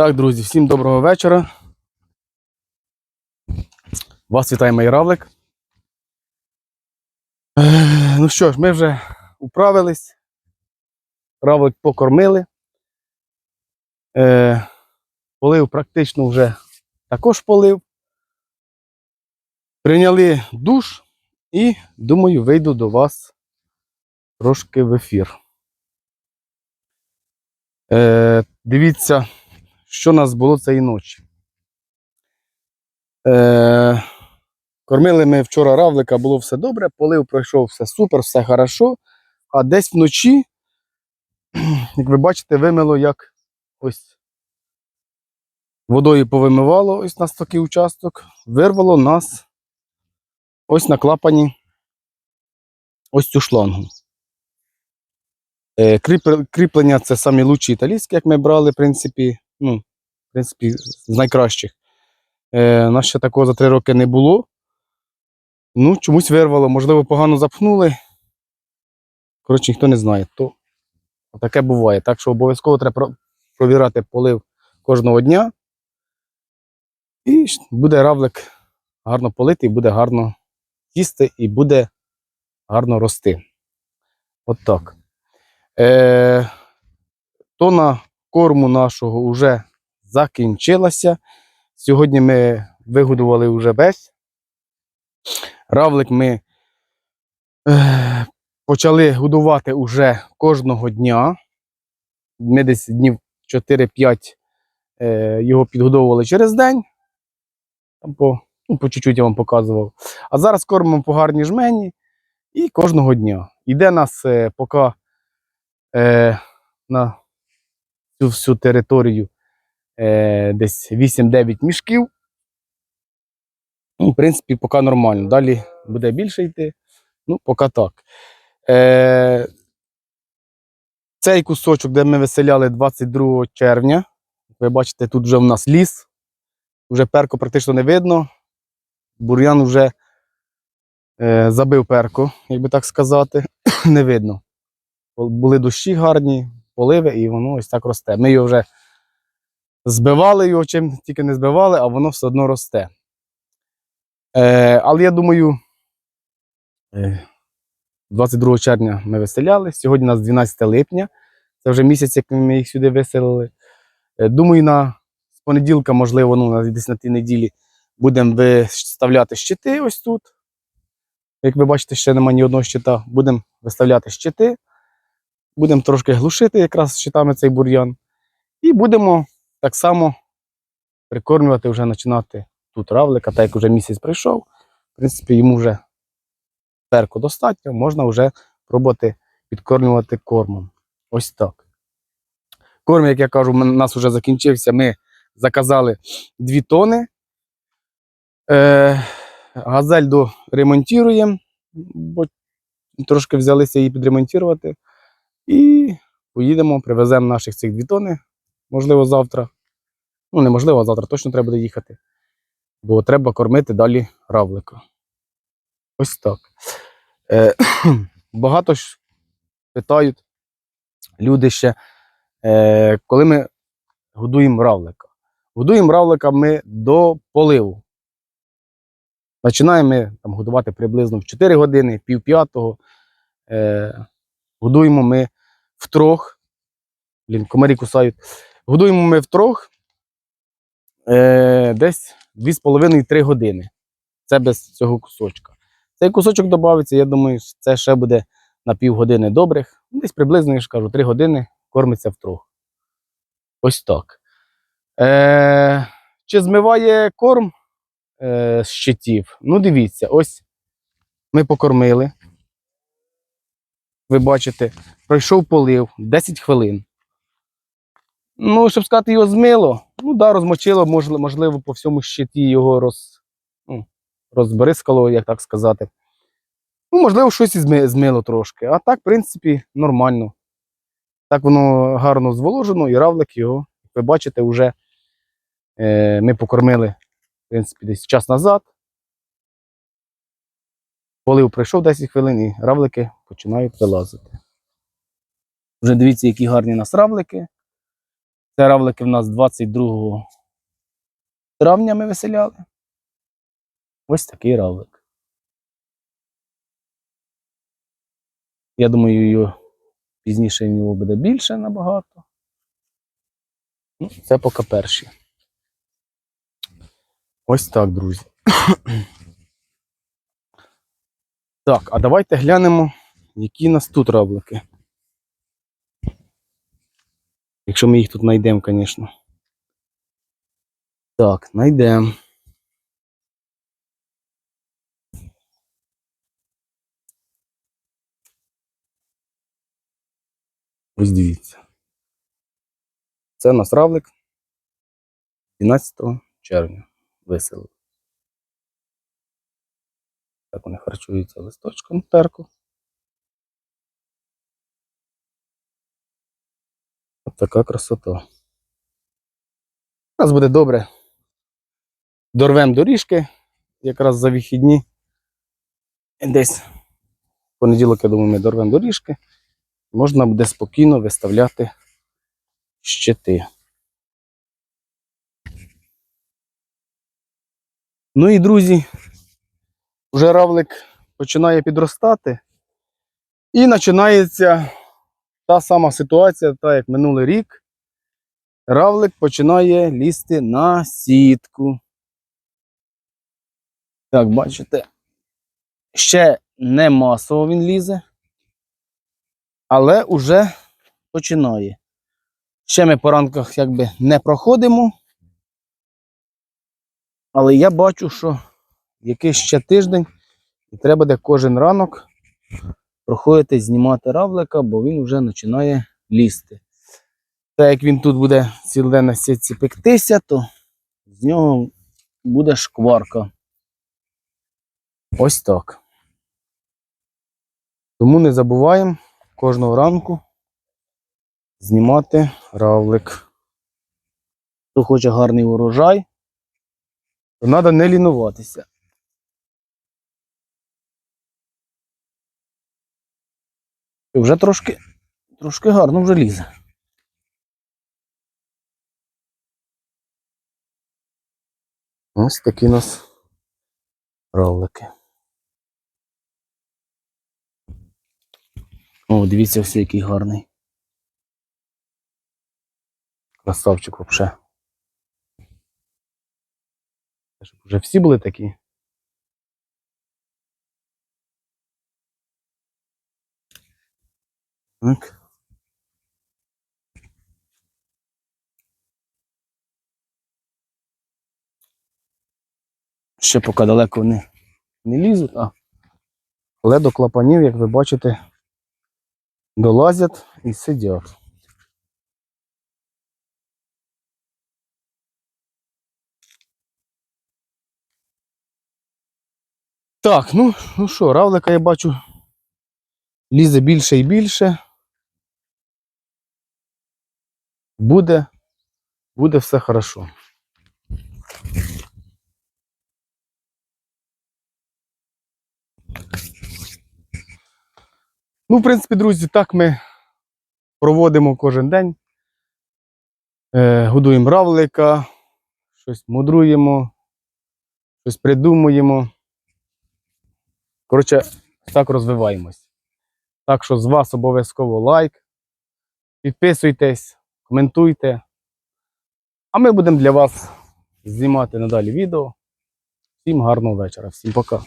Так, друзі, всім доброго вечора. Вас вітає мій равлик. Ну що ж, ми вже управились. Равлик покормили. Е, полив практично вже також полив. Прийняли душ і, думаю, вийду до вас трошки в ефір. Е, дивіться, що нас було цієї ночі. Е, кормили ми вчора равлика, було все добре, полив пройшов все супер, все хорошо. А десь вночі, як ви бачите, вимило як ось водою повимивало ось нас такий участок, вирвало нас ось на клапані ось цю шлангу. Е, Кріплення це самі лучші італійські, як ми брали, в принципі, ну, в принципі, з найкращих. Е, нас ще такого за три роки не було. Ну, чомусь вирвало, можливо, погано запхнули. Коротше, ніхто не знає. То таке буває. Так що обов'язково треба про- провіряти полив кожного дня. І буде равлик гарно политий, буде гарно їсти і буде гарно рости. От так. Е, тона корму нашого вже закінчилася. Сьогодні ми вигодували вже весь. Равлик ми е, почали годувати уже кожного дня. Ми десь днів 4-5 е, його підгодовували через день. По, ну, по чуть-чуть я вам показував. А зараз кормимо по гарній жмені і кожного дня. Іде нас е, поки е, на цю всю територію е, десь 8-9 мішків. Ну, в принципі, поки нормально. Далі буде більше йти. Ну, поки так. Е, цей кусочок, де ми виселяли 22 червня. Ви бачите, тут вже в нас ліс. Вже перку практично не видно. Бур'ян вже е, забив перку, як би так сказати. не видно. Були дощі гарні, поливи, і воно ось так росте. Ми його вже збивали його, чим тільки не збивали, а воно все одно росте. Е, але я думаю, е, 22 червня ми виселяли. Сьогодні у нас 12 липня. Це вже місяць, як ми їх сюди виселили. Е, думаю, на з понеділка, можливо, ну, десь на тій неділі будемо виставляти щити ось тут. Як ви бачите, ще немає ні одного щита. Будемо виставляти щити. Будемо трошки глушити якраз щитами цей бур'ян. І будемо так само прикормлювати, вже починати тут равлика, так як вже місяць прийшов. В принципі, йому вже перку достатньо, можна вже пробувати підкормлювати кормом. Ось так. Корм, як я кажу, у нас вже закінчився. Ми заказали 2 тони. Е, газель доремонтуємо, бо трошки взялися її підремонтувати. І поїдемо, привеземо наших цих 2 тони, можливо, завтра. Ну, неможливо, а завтра точно треба буде їхати. Бо треба кормити далі равлика. Ось так. Е, багато ж питають люди ще, е, коли ми годуємо равлика. Годуємо равлика ми до поливу. Починаємо ми там, годувати приблизно в 4 години, пів п'ятого. Е, годуємо ми втрох. Блін, комарі кусають. Годуємо ми втрох е, десь 2,5-3 години. Це без цього кусочка. Цей кусочок додається, я думаю, це ще буде на півгодини добрих. Десь приблизно, я ж кажу, 3 години кормиться втрох. Ось так. Е, чи змиває корм е, з щитів? Ну, дивіться, ось ми покормили. Ви бачите, пройшов полив 10 хвилин. Ну, щоб сказати, його змило, ну да, розмочило, можливо, по всьому щиті його роз, ну, розбризкало, як так сказати. Ну, можливо, щось і змило трошки. А так, в принципі, нормально. Так воно гарно зволожено, і равлик його, як ви бачите, вже е, ми покормили, в принципі, десь час назад. Полив пройшов 10 хвилин, і равлики починають вилазити. Вже дивіться, які гарні нас равлики. Це равлики в нас 22 травня ми виселяли. Ось такий равлик. Я думаю, його пізніше в нього буде більше набагато. Ну, це поки перші. Ось так, друзі. так, а давайте глянемо, які нас тут равлики. Якщо ми їх тут знайдемо, звісно. Так, знайдемо. Ось дивіться. Це у нас равлик 12 червня весело. Так вони харчуються листочком терку. Така красота. Нас буде добре. Дорвемо доріжки якраз за вихідні. Десь в понеділок, я думаю, ми дорвемо доріжки. Можна буде спокійно виставляти щити. Ну і друзі, вже равлик починає підростати. І починається та сама ситуація, та як минулий рік. Равлик починає лізти на сітку. Так, бачите, ще не масово він лізе, але уже починає. Ще ми по ранках якби не проходимо. Але я бачу, що якийсь ще тиждень і треба буде кожен ранок проходити знімати равлика, бо він вже починає лізти. Так як він тут буде цілий день на сітці пектися, то з нього буде шкварка. Ось так. Тому не забуваємо кожного ранку знімати равлик. Хто хоче гарний урожай, то треба не лінуватися. І вже трошки, трошки гарно вже лізе. Ось такі у нас равлики. О, дивіться, ось який гарний. Красавчик. Щоб вже всі були такі. Так. Ще поки далеко не, не лізуть, а але до клапанів, як ви бачите, долазять і сидять. Так, ну, ну що, равлика я бачу, лізе більше і більше. Буде, буде все хорошо. Ну, в принципі, друзі, так ми проводимо кожен день. Е, годуємо равлика, щось мудруємо, щось придумуємо. Коротше, так розвиваємось. Так що з вас обов'язково лайк. Підписуйтесь, коментуйте. А ми будемо для вас знімати надалі відео. Всім гарного вечора, всім пока.